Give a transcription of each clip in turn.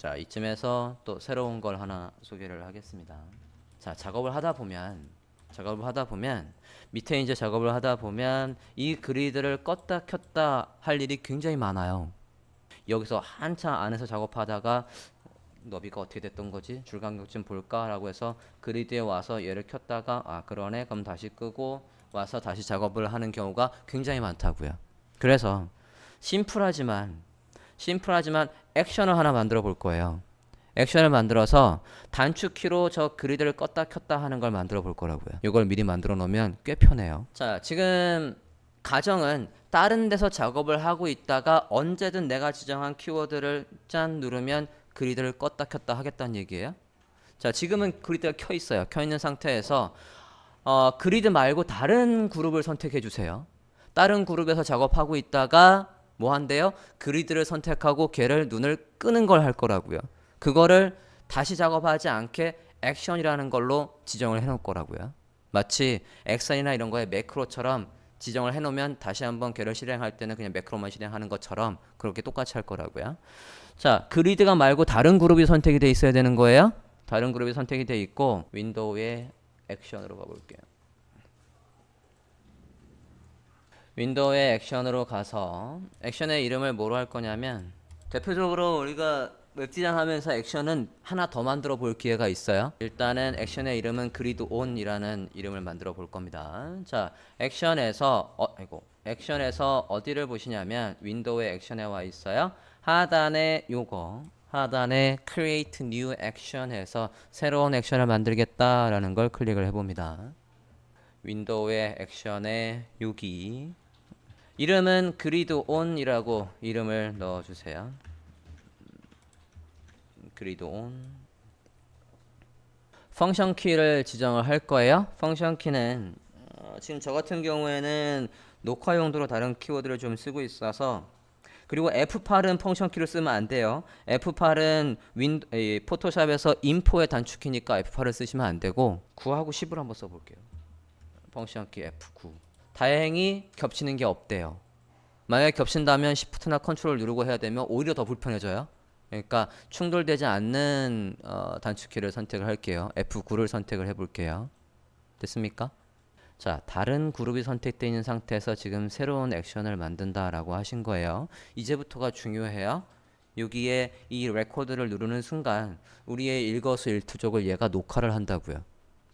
자, 이쯤에서 또 새로운 걸 하나 소개를 하겠습니다. 자, 작업을 하다 보면 작업을 하다 보면 밑에 이제 작업을 하다 보면 이 그리드를 껐다 켰다 할 일이 굉장히 많아요. 여기서 한참 안에서 작업하다가 너비가 어떻게 됐던 거지? 줄간격 좀 볼까라고 해서 그리드에 와서 얘를 켰다가 아 그러네 그럼 다시 끄고 와서 다시 작업을 하는 경우가 굉장히 많다고요. 그래서 심플하지만 심플하지만 액션을 하나 만들어 볼 거예요. 액션을 만들어서 단축키로 저 그리드를 껐다 켰다 하는 걸 만들어 볼 거라고요. 이걸 미리 만들어 놓으면 꽤 편해요. 자, 지금 가정은 다른 데서 작업을 하고 있다가 언제든 내가 지정한 키워드를 짠 누르면 그리드를 껐다 켰다 하겠다는 얘기예요. 자, 지금은 그리드가 켜 있어요. 켜 있는 상태에서 어, 그리드 말고 다른 그룹을 선택해 주세요. 다른 그룹에서 작업하고 있다가 뭐 한대요? 그리드를 선택하고 걔를 눈을 끄는 걸 할 거라고요. 그거를 다시 작업하지 않게 액션이라는 걸로 지정을 해 놓을 거라고요. 마치 액션이나 이런 거에 매크로처럼 지정을 해 놓으면 다시 한번 걔를 실행할 때는 그냥 매크로만 실행하는 것처럼 그렇게 똑같이 할 거라고요. 자, 그리드가 말고 다른 그룹이 선택이 돼 있어야 되는 거예요. 다른 그룹이 선택이 돼 있고 윈도우의 액션으로 가볼게요. 윈도우의 액션으로 가서 액션의 이름을 뭐로 할 거냐면 대표적으로 우리가 웹디자인 하면서 액션은 하나 더 만들어 볼 기회가 있어요. 일단은 액션의 이름은 그리드 온이라는 이름을 만들어 볼 겁니다. 자, 액션에서 어, 아이고. 액션에서 어디를 보시냐면 윈도우의 액션에 와 있어요. 하단에 요거 하단에 create new action 해서 새로운 액션을 만들겠다라는 걸 클릭을 해 봅니다. 윈도우의 액션에 여기 이름은 그리드 온이라고 이름을 넣어 주세요. 그리드 온 펑션 키를 지정을 할 거예요. 펑션 키는 어, 지금 저 같은 경우에는 녹화 용도로 다른 키워드를 좀 쓰고 있어서 그리고 F8은 펑션 키를 쓰면 안 돼요. F8은 윈 이, 포토샵에서 인포의 단축키니까 F8을 쓰시면 안 되고 9하고 10을 한번 써 볼게요. 펑션 키 F9. 다행히 겹치는 게 없대요. 만약에 겹친다면 Shift나 Ctrl 누르고 해야 되면 오히려 더 불편해져요. 그러니까 충돌되지 않는 어, 단축키를 선택을 할게요. F9를 선택을 해볼게요. 됐습니까? 자, 다른 그룹이 선택되어 있는 상태에서 지금 새로운 액션을 만든다라고 하신 거예요. 이제부터가 중요해요. 여기에 이 레코드를 누르는 순간 우리의 일거수일투족을 얘가 녹화를 한다고요.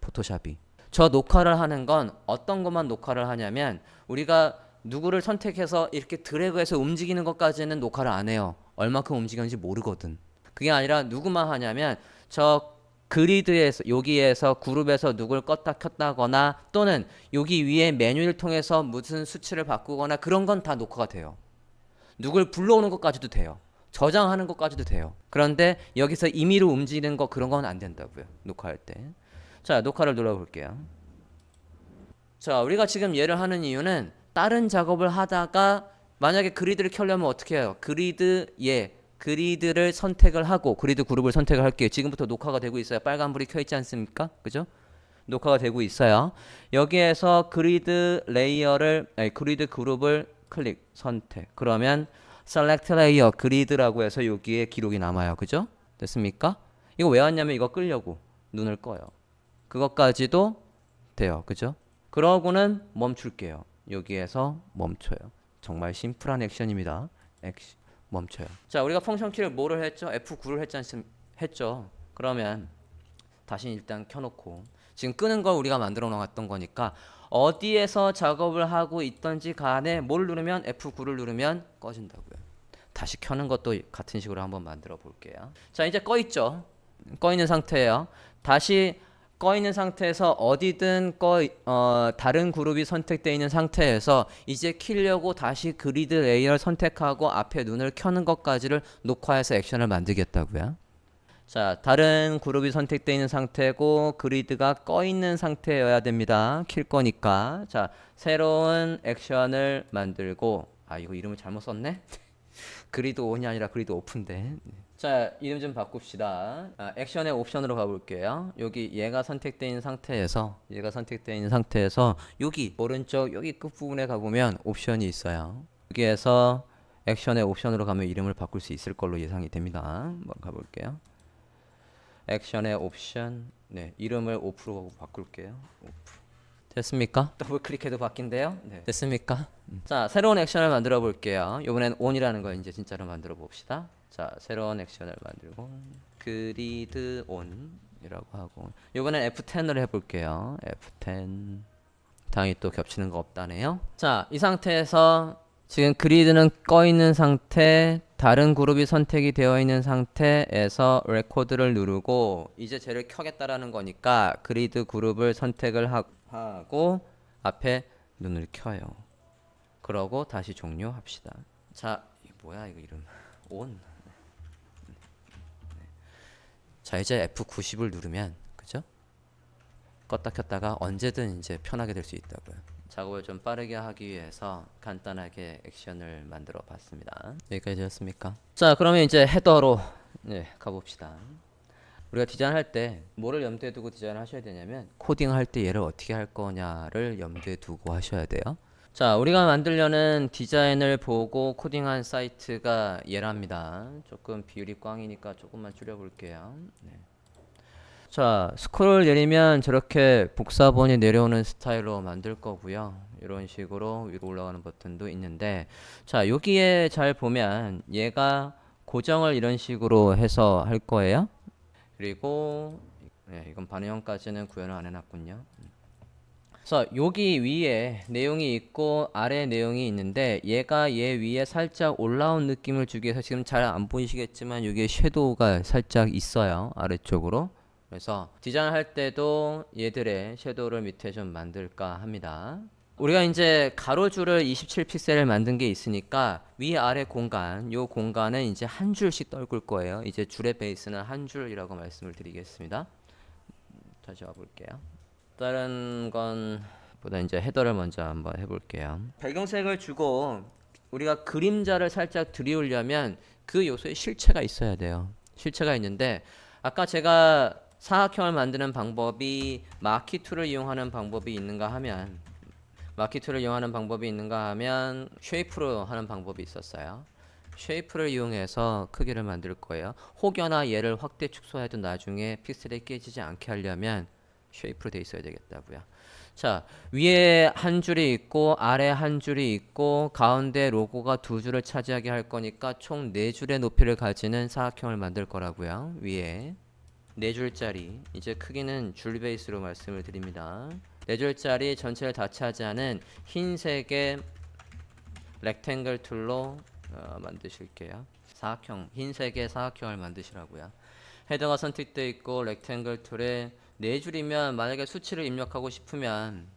포토샵이. 저 녹화를 하는 건 어떤 것만 녹화를 하냐면 우리가 누구를 선택해서 이렇게 드래그해서 움직이는 것까지는 녹화를 안 해요. 얼마큼 움직였는지 모르거든. 그게 아니라 누구만 하냐면 저 그리드에서 여기에서 그룹에서 누굴 껐다 켰다거나 또는 여기 위에 메뉴를 통해서 무슨 수치를 바꾸거나 그런 건 다 녹화가 돼요. 누굴 불러오는 것까지도 돼요. 저장하는 것까지도 돼요. 그런데 여기서 임의로 움직이는 거 그런 건 안 된다고요. 녹화할 때. 자, 녹화를 눌러볼게요. 자, 우리가 지금 얘를 하는 이유는 다른 작업을 하다가 만약에 그리드를 켜려면 어떻게 해요? 그리드 예 그리드를 선택을 하고 그리드 그룹을 선택을 할게요. 지금부터 녹화가 되고 있어요. 빨간 불이 켜 있지 않습니까? 그죠? 녹화가 되고 있어요. 여기에서 그리드 레이어를 아니, 그리드 그룹을 클릭 선택. 그러면 select layer 그리드라고 해서 여기에 기록이 남아요. 그죠? 됐습니까? 이거 왜 왔냐면 이거 끌려고 눈을 꺼요. 그것까지도 돼요. 그죠? 그러고는 멈출게요. 여기에서 멈춰요. 정말 심플한 액션입니다. 액션 멈춰요. 자, 우리가 펑션 키를 뭐를 했죠? F9를 했지 않습 했죠. 그러면 다시 일단 켜놓고 지금 끄는 걸 우리가 만들어 놓았던 거니까 어디에서 작업을 하고 있던지 간에 뭘 누르면 F9를 누르면 꺼진다고요. 다시 켜는 것도 같은 식으로 한번 만들어 볼게요. 자, 이제 꺼 있죠. 꺼 있는 상태예요. 다시 꺼 있는 상태에서 어디든 꺼 어, 다른 그룹이 선택되어 있는 상태에서 이제 키려고 다시 그리드 레이어를 선택하고 앞에 눈을 켜는 것까지를 녹화해서 액션을 만들겠다고요. 자, 다른 그룹이 선택되어 있는 상태고 그리드가 꺼 있는 상태여야 됩니다. 킬 거니까. 자, 새로운 액션을 만들고 아, 이거 이름을 잘못 썼네. 그리드 온이 아니라 그리드 오픈데. 자, 이름 좀 바꿉시다. 아, 액션의 옵션으로 가볼게요. 여기 얘가 있는 상태에서 얘가 있는 상태에서 여기 오른쪽 여기 끝 부분에 가보면 옵션이 있어요. 여기에서 액션의 옵션으로 가면 이름을 바꿀 수 있을 걸로 예상이 됩니다. 한번 가볼게요. 액션의 옵션, 네 이름을 오프로 바꿀게요. 오프. 됐습니까? 더블 클릭해도 바뀐대요. 네. 됐습니까? 음. 자 새로운 액션을 만들어 볼게요. 이번엔 on이라는 거 이제 진짜로 만들어 봅시다. 자 새로운 액션을 만들고 그리드 on이라고 하고 이번엔 F10으로 해볼게요. F10 당연히 또 겹치는 거 없다네요. 자, 이 상태에서 지금 그리드는 꺼 있는 상태, 다른 그룹이 선택이 되어 있는 상태에서 레코드를 누르고 이제 쟤를 켜겠다라는 거니까 그리드 그룹을 선택을 하, 하고 앞에 눈을 켜요. 그러고 다시 종료합시다. 자, 이 뭐야 이거 이름? 온. 자, 이제 F90을 누르면 그죠? 껐다 켰다가 언제든 이제 편하게 될 수 있다고요. 작업을 좀 빠르게 하기 위해서 간단하게 액션을 만들어 봤습니다. 여기까지 되었습니까? 자, 그러면 이제 헤더로 네, 가봅시다. 우리가 디자인할 때 뭐를 염두에 두고 디자인을 하셔야 되냐면 코딩할 때 얘를 어떻게 할 거냐를 염두에 두고 하셔야 돼요. 자, 우리가 만들려는 디자인을 보고 코딩한 사이트가 얘랍니다. 조금 비율이 꽝이니까 조금만 줄여볼게요. 네. 자, 스크롤 내리면 저렇게 복사본이 내려오는 스타일로 만들 거고요. 이런 식으로 위로 올라가는 버튼도 있는데, 자, 여기에 잘 보면 얘가 고정을 이런 식으로 해서 할 거예요. 그리고 네, 이건 반응형까지는 구현을 안 해놨군요. 그래서 여기 위에 내용이 있고 아래 내용이 있는데 얘가 얘 위에 살짝 올라온 느낌을 주기 위해서 지금 잘 안 보이시겠지만 여기에 섀도우가 살짝 있어요 아래쪽으로 그래서 디자인할 때도 얘들의 섀도우를 밑에 좀 만들까 합니다 우리가 이제 가로줄을 27픽셀을 만든 게 있으니까 위아래 공간 요 공간은 이제 한 줄씩 떨굴 거예요 이제 줄의 베이스는 한 줄이라고 말씀을 드리겠습니다 다시 와볼게요 다른 건 보다 이제 헤더를 먼저 한번 해볼게요. 배경색을 주고 우리가 그림자를 살짝 들이우려면 그 요소에 실체가 있어야 돼요. 실체가 있는데 아까 제가 사각형을 만드는 방법이 마키2를 이용하는 방법이 있는가 하면 마키2를 이용하는 방법이 있는가 하면 쉐이프로 하는 방법이 있었어요. 쉐이프를 이용해서 크기를 만들 거예요. 혹여나 얘를 확대 축소해도 나중에 픽셀이 깨지지 않게 하려면 쉐이프로 돼 있어야 되겠다고요. 자, 위에 한 줄이 있고 아래 한 줄이 있고 가운데 로고가 두 줄을 차지하게 할 거니까 총 네 줄의 높이를 가지는 사각형을 만들 거라고요. 위에 네 줄짜리 이제 크기는 줄 베이스로 말씀을 드립니다. 네 줄짜리 전체를 다 차지하는 흰색의 렉탱글 툴로 어, 만드실게요. 사각형 흰색의 사각형을 만드시라고요. 헤더가 선택되어 있고 렉탱글 툴에 네 줄이면 만약에 수치를 입력하고 싶으면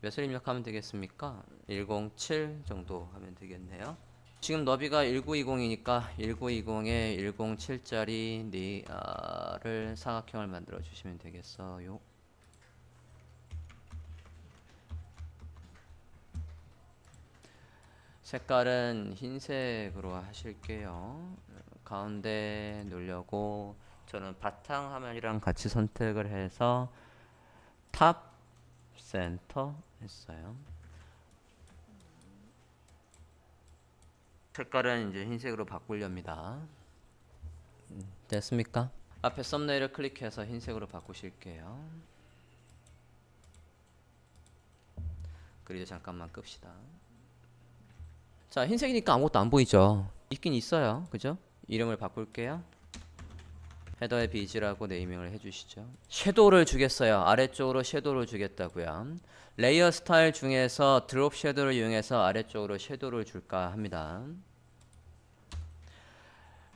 몇을 입력하면 되겠습니까? 107 정도 하면 되겠네요. 지금 너비가 1920이니까 1920에 107짜리 네를 사각형을 만들어 주시면 되겠어요. 색깔은 흰색으로 하실게요. 가운데 놓으려고 저는 바탕 화면이랑 같이 선택을 해서 탑 센터 했어요. 색깔은 이제 흰색으로 바꾸렵니다. 음, 됐습니까? 앞에 썸네일을 클릭해서 흰색으로 바꾸실게요. 그리고 잠깐만 끕시다. 자, 흰색이니까 아무것도 안 보이죠? 있긴 있어요. 그죠? 이름을 바꿀게요. 헤더에 비즈라고 네이밍을 해주시죠. 섀도우를 주겠어요. 아래쪽으로 섀도우를 주겠다고요. 레이어 스타일 중에서 드롭 섀도우를 이용해서 아래쪽으로 섀도우를 줄까 합니다.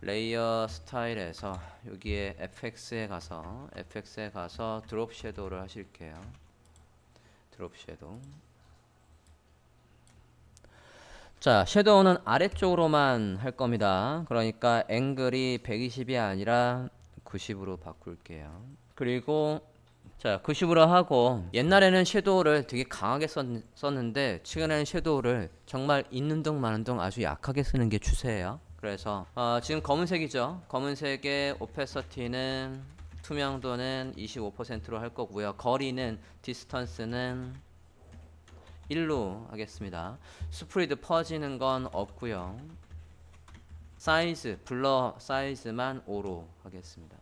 레이어 스타일에서 여기에 FX에 가서 FX에 가서 드롭 섀도우를 하실게요. 드롭 섀도우. 자, 섀도우는 아래쪽으로만 할 겁니다. 그러니까 앵글이 120이 아니라 90으로 바꿀게요. 그리고 자 90으로 하고 옛날에는 섀도우를 되게 강하게 썼, 썼는데 최근에는 섀도우를 정말 있는 둥 마는 둥 아주 약하게 쓰는 게 추세예요. 그래서 어, 지금 검은색이죠. 검은색의 오페서티는 투명도는 25%로 할 거고요. 거리는 디스턴스는 1로 하겠습니다. 스프리드 퍼지는 건 없고요. 사이즈 블러 사이즈만 5로 하겠습니다.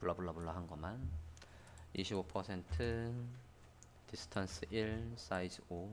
블라블라블라 한 것만 25% 디스턴스 1 사이즈 5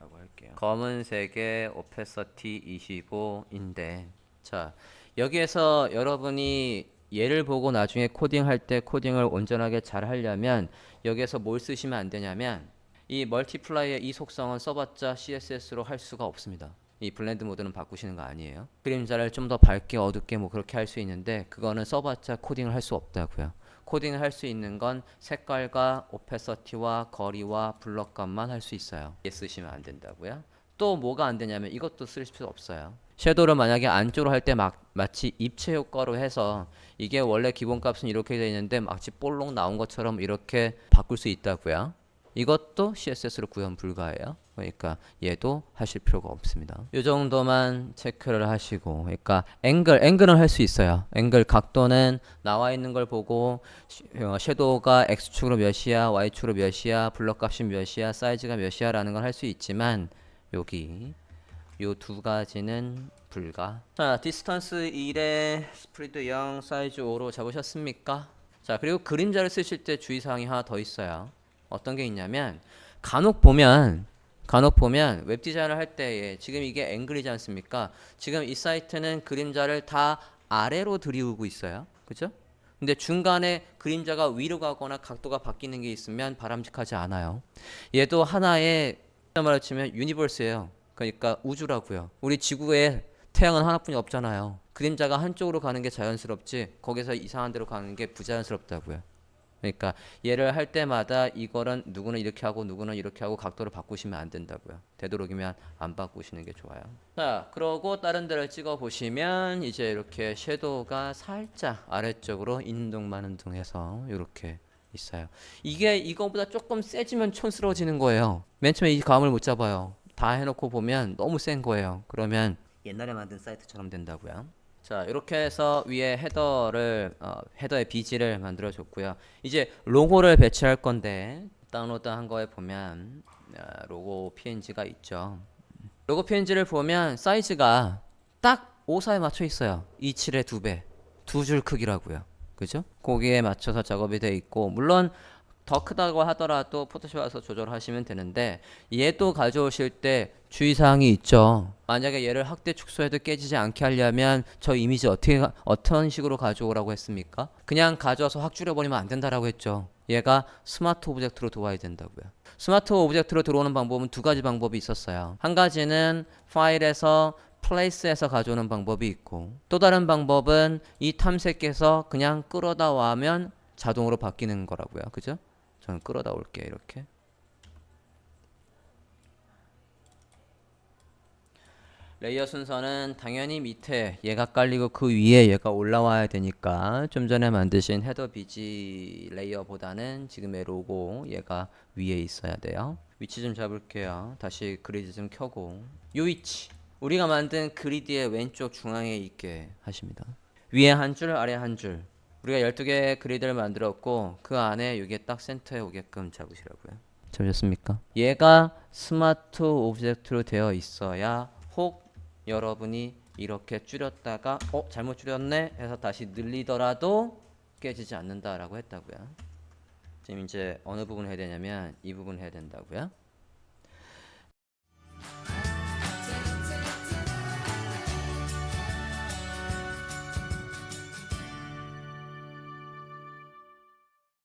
라고 할게요. 검은색의 오페서티 25인데 자 여기에서 여러분이 얘를 보고 나중에 코딩할 때 코딩을 온전하게 잘 하려면 여기에서 뭘 쓰시면 안 되냐면 이 멀티플라이의 이 속성은 써봤자 CSS로 할 수가 없습니다. 이 블렌드 모드는 바꾸시는 거 아니에요. 그림자를 좀 더 밝게 어둡게 뭐 그렇게 할 수 있는데 그거는 써봤자 코딩을 할 수 없다고요. 코딩을 할 수 있는 건 색깔과 오페서티와 거리와 블럭감만 할 수 있어요. 얘 쓰시면 안 된다고요. 또 뭐가 안 되냐면 이것도 쓸 필요 없어요. 섀도우를 만약에 안쪽으로 할때막 마치 입체 효과로 해서 이게 원래 기본 값은 이렇게 되어 있는데 마치 볼록 나온 것처럼 이렇게 바꿀 수 있다고요. 이것도 CSS로 구현 불가해요. 그러니까 얘도 하실 필요가 없습니다. 이 정도만 체크를 하시고, 그러니까 앵글, 앵글은 할 수 있어요. 앵글 각도는 나와 있는 걸 보고 시- 어, 섀도우가 x축으로 몇이야, y축으로 몇이야, 블럭 값이 몇이야, 사이즈가 몇이야라는 걸 할 수 있지만 여기 요 두 가지는 불가. 자, 디스턴스 1에 스프리드 0, 사이즈 5로 잡으셨습니까? 자, 그리고 그림자를 쓰실 때 주의사항이 하나 더 있어요. 어떤 게 있냐면 간혹 보면 간혹 보면 웹 디자인을 할 때에 지금 이게 앵글이지 않습니까? 지금 이 사이트는 그림자를 다 아래로 들이우고 있어요. 그죠? 근데 중간에 그림자가 위로 가거나 각도가 바뀌는 게 있으면 바람직하지 않아요. 얘도 하나의 말로 치면 유니버스예요. 그러니까 우주라고요. 우리 지구에 태양은 하나뿐이 없잖아요. 그림자가 한쪽으로 가는 게 자연스럽지 거기서 이상한 데로 가는 게 부자연스럽다고요. 그러니까 얘를 할 때마다 이거는 누구는 이렇게 하고 누구는 이렇게 하고 각도를 바꾸시면 안 된다고요. 되도록이면 안 바꾸시는 게 좋아요. 자, 그러고 다른 데를 찍어 보시면 이제 이렇게 섀도우가 살짝 아래쪽으로 인둥만운둥해서 이렇게 있어요. 이게 이거보다 조금 세지면 촌스러워지는 거예요. 맨 처음에 이 감을 못 잡아요. 다 해놓고 보면 너무 센 거예요. 그러면 옛날에 만든 사이트처럼 된다고요. 자 이렇게 해서 위에 헤더를 어, 헤더의 비지를 만들어 줬고요. 이제 로고를 배치할 건데 다운로드 한 거에 보면 어, 로고 PNG가 있죠. 로고 PNG를 보면 사이즈가 딱 54에 맞춰 있어요. 27의 두 배, 두 줄 크기라고요. 그죠? 거기에 맞춰서 작업이 돼 있고 물론 더 크다고 하더라도 포토샵 와서 조절하시면 되는데 얘도 가져오실 때 주의사항이 있죠. 만약에 얘를 확대 축소해도 깨지지 않게 하려면 저 이미지 어떻게 가- 어떤 식으로 가져오라고 했습니까? 그냥 가져와서 확 줄여버리면 안 된다라고 했죠. 얘가 스마트 오브젝트로 들어와야 된다고요. 스마트 오브젝트로 들어오는 방법은 두 가지 방법이 있었어요. 한 가지는 파일에서 플레이스에서 가져오는 방법이 있고 또 다른 방법은 이 탐색해서 그냥 끌어다 와면 자동으로 바뀌는 거라고요. 그죠? 저는 끌어다 올게요. 이렇게. 레이어 순서는 당연히 밑에 얘가 깔리고 그 위에 얘가 올라와야 되니까 좀 전에 만드신 헤더 비지 레이어보다는 지금의 로고 얘가 위에 있어야 돼요. 위치 좀 잡을게요. 다시 그리드 좀 켜고 요 위치 우리가 만든 그리드의 왼쪽 중앙에 있게 하십니다. 위에 한 줄, 아래 한 줄. 우리가 12개의 그리드를 만들었고 그 안에 이게 딱 센터에 오게끔 잡으시라고요. 잡으셨습니까? 얘가 스마트 오브젝트로 되어 있어야 혹 여러분이 이렇게 줄였다가 어 잘못 줄였네 해서 다시 늘리더라도 깨지지 않는다라고 했다고요. 지금 이제 어느 부분 해야 되냐면 이 부분 해야 된다고요.